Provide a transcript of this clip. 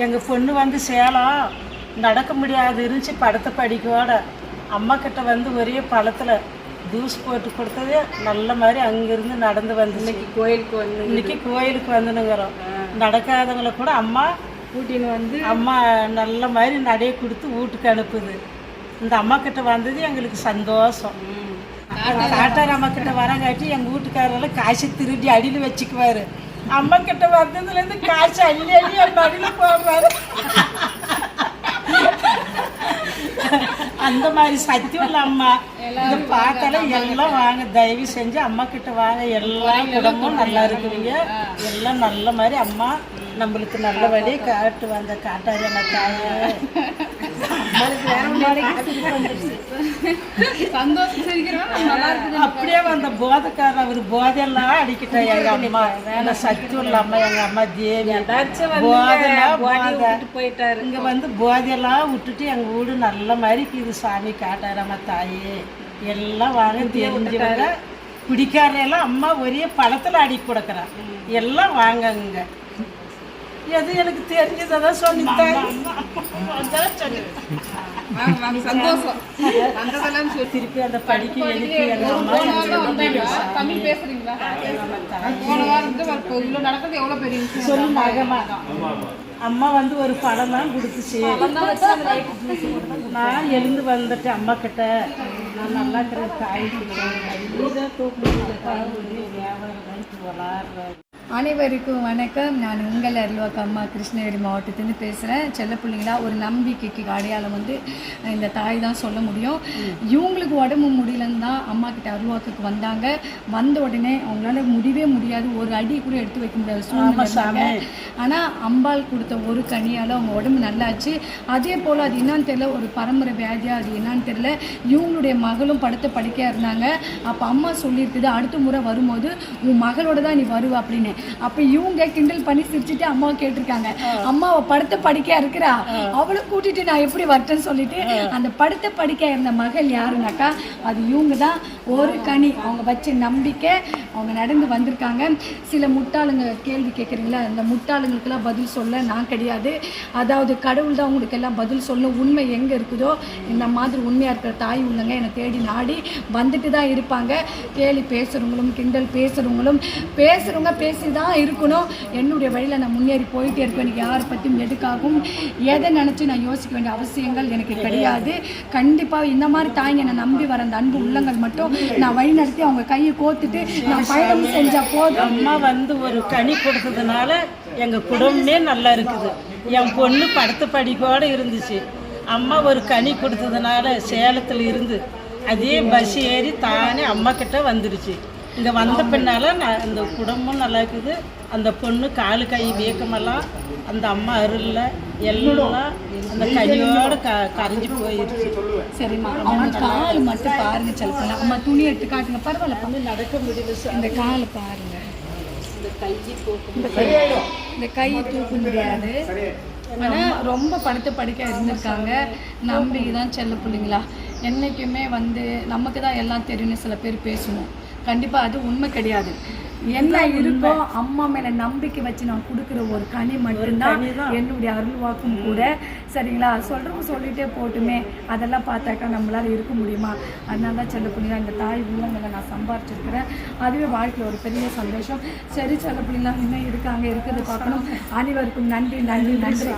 எங்கள் பொண்ணு வந்து சேலம் நடக்க முடியாது இருந்துச்சு படத்தை படிக்கோட அம்மா கிட்ட வந்து ஒரே பழத்தில் ஜூஸ் போட்டு கொடுத்தது நல்ல மாதிரி அங்கேருந்து நடந்து வந்து கோயிலுக்கு வந்து இன்னைக்கு கோயிலுக்கு வந்துனுங்கிறோம் நடக்காதவங்களை கூட அம்மா கூட்டின்னு வந்து அம்மா நல்ல மாதிரி நடைய கொடுத்து வீட்டுக்கு அனுப்புது இந்த அம்மா கிட்ட வந்தது எங்களுக்கு சந்தோஷம் காட்டார் அம்மா கிட்ட வரங்காட்டி எங்கள் வீட்டுக்காரெல்லாம் காசு திருடி அடியில் வச்சுக்குவாரு அம்மா கிட்ட வந்ததுலேருந்து காசு அள்ளி அள்ளி என் அடியில் போடுறாரு. அந்த மாதிரி சத்தியம் இல்லை அம்மா. இதை பார்த்தாலே எல்லாம் வாங்க தயவு செஞ்சு அம்மா கிட்ட வாங்க. எல்லா குடும்பமும் நல்லா இருக்குவீங்க எல்லாம் நல்ல மாதிரி அம்மா நம்மளுக்கு நல்ல வழியை காட்டு வந்த அம்மா தாயே. அப்படியே வந்த போதைக்காரர் அவர் போதையெல்லாம் அடிக்கிட்டா எங்க அம்மா. என்ன சத்தியம் இல்ல அம்மா எங்க அம்மா தேவி. போதைனா போதை போயிட்டாரு. இங்க வந்து போதையெல்லாம் விட்டுட்டு எங்க வீடு நல்ல மாதிரி இது சாமி காட்டாரம்மா தாயே. எல்லாம் வாங்க தெரிஞ்சவங்க குடிக்காரெல்லாம் அம்மா ஒரே பழத்துல அடி கொடுக்குறான். எல்லாம் வாங்கங்க எது எனக்கு தெரிஞ்சதான் சொல்லித்தாங்க அதான் சொன்னேன். வாங்க வாங்க சந்தோஷம். வந்ததெல்லாம் சொல்லி திருப்பி அந்த படிக்க தமிழ் பேசுறீங்களா? இவ்வளோ நடக்கிறது எவ்வளோ பெரிய சொல்லு மகமா அம்மா வந்து ஒரு பழம் தான் கொடுத்துச்சு. நான் எழுந்து வந்துட்டேன். அம்மா கிட்ட நான் நல்லா இருக்கிற தாய் வியாபாரம் அனைவருக்கும் வணக்கம். நான் உங்கள் அருள்வாக்கு அம்மா கிருஷ்ணகிரி மாவட்டத்திலேருந்து பேசுகிறேன் செல்ல பிள்ளைங்களா ஒரு நம்பிக்கைக்கு அடையாளம் வந்து இந்த தாய் தான் சொல்ல முடியும். இவங்களுக்கு உடம்பு முடியலன்னு தான் அம்மா கிட்ட அருள்வாக்குக்கு வந்தாங்க. வந்த உடனே அவங்களால முடியவே முடியாது. ஒரு அடி கூட எடுத்து வைக்க முடியாது சூழ்நிலை. ஆனால் அம்பாள் கொடுத்த ஒரு கனியால் அவங்க உடம்பு நல்லாச்சு. அதே போல் அது என்னன்னு தெரியல ஒரு பரம்பரை வியாதியா அது என்னன்னு தெரியல. இவங்களுடைய மகளும் படுத்த படிக்கையாக இருந்தாங்க. அப்போ அம்மா சொல்லியிருக்குது அடுத்த முறை வரும்போது உன் மகளோட தான் நீ வருவ அப்படின்னு. அப்போ இவங்க கிண்டல் பண்ணி சிரிச்சுட்டு அம்மாவை கேட்டிருக்காங்க. அம்மாவை படுத்த படிக்கையா இருக்கிறா? அவளை கூட்டிட்டு நான் எப்படி வரட்டேன்னு சொல்லிட்டு அந்த படுத்த படிக்கையா இருந்த மகள் யாருனாக்கா அது இவங்க தான். ஒரு கனி. அவங்க வச்ச நம்பிக்கை அவங்க நடந்து வந்திருக்காங்க. சில முட்டாளுங்க கேள்வி கேட்குறீங்களா அந்த முட்டாளுங்களுக்கெல்லாம் பதில் சொல்ல நான் கிடையாது. அதாவது கடவுள் தான் உங்களுக்கு எல்லாம் பதில் சொல்லணும் உண்மை எங்கே இருக்குதோ இந்த மாதிரி உண்மையாக இருக்கிற தாய் உள்ளங்க என்னை தேடி நாடி வந்துட்டு தான் இருப்பாங்க. கேலி பேசுகிறவங்களும் கிண்டல் பேசுகிறவங்களும் பேசுகிறவங்க பேசி தான் இருக்கணும். என்னுடைய வழியில் நான் முன்னேறி போயிட்டே இருப்பேன் எனக்கு யாரை பற்றியும் எதுக்காகவும் எதை நினச்சி நான் யோசிக்க வேண்டிய அவசியங்கள் எனக்கு கிடையாது. கண்டிப்பாக இந்த மாதிரி தாய்ங்க என்னை நம்பி வர அந்த அன்பு உள்ளங்கள் மட்டும் நான் வழி நடத்தி அவங்க கையை கோத்துட்டு நான் பயணம் செஞ்சால் போதும். அம்மா வந்து ஒரு கனி கொடுத்ததுனால எங்கள் குடும்பமே நல்லா இருக்குது. என் பொண்ணு படுத்த படிக்கோட இருந்துச்சு. அம்மா ஒரு கனி கொடுத்ததுனால சேலத்தில் இருந்து அதே பஸ் ஏறி தானே அம்மா கிட்ட வந்துருச்சு. இங்கே வந்த பின்னால நான் இந்த குடும்பம் நல்லா இருக்குது அந்த பொண்ணு காலு கை வீக்கமெல்லாம் அந்த அம்மா அருளில் எல்லாம் அந்த கனியோட க கரைஞ்சி போயிருச்சு. சரிம்மா அம்மா கால் மட்டும் பாருங்க செல்பண்ண அம்மா துணி எடுத்து காட்டுங்க பரவாயில்ல வந்து நடக்க முடியல இந்த காலை பாருங்க. இந்த கையை கை இந்த கை தூக்க முடியாது. ஆனால் ரொம்ப படுத்த படுக்க இருந்திருக்காங்க. நம்பிக்கை தான் செல்ல பிள்ளைங்களா. என்றைக்குமே வந்து நமக்கு தான் எல்லாம் தெரியும்னு சில பேர் பேசுவோம். கண்டிப்பாக அது உண்மை கிடையாது. என்ன இருக்கோ அம்மா மேல நம்பிக்கை வச்சு நான் கொடுக்குற ஒரு கனி மட்டும்தான் என்னுடைய அருள்வாக்கும் கூட. சரிங்களா? சொல்றவங்க சொல்லிட்டே போட்டுமே. அதெல்லாம் பார்த்தாக்கா நம்மளால இருக்க முடியுமா? அதனால தான் செல்ல பிள்ளைங்களா இந்த தாய் உள்ளங்களை நான் சம்பாரிச்சிருக்கிறேன். அதுவே வாழ்க்கையில் ஒரு பெரிய சந்தோஷம். சரி செல்ல பிள்ளைங்களா இன்னும் இருக்காங்க இருக்கிறது பார்க்கணும். அனைவருக்கும் நன்றி நன்றி நன்றி.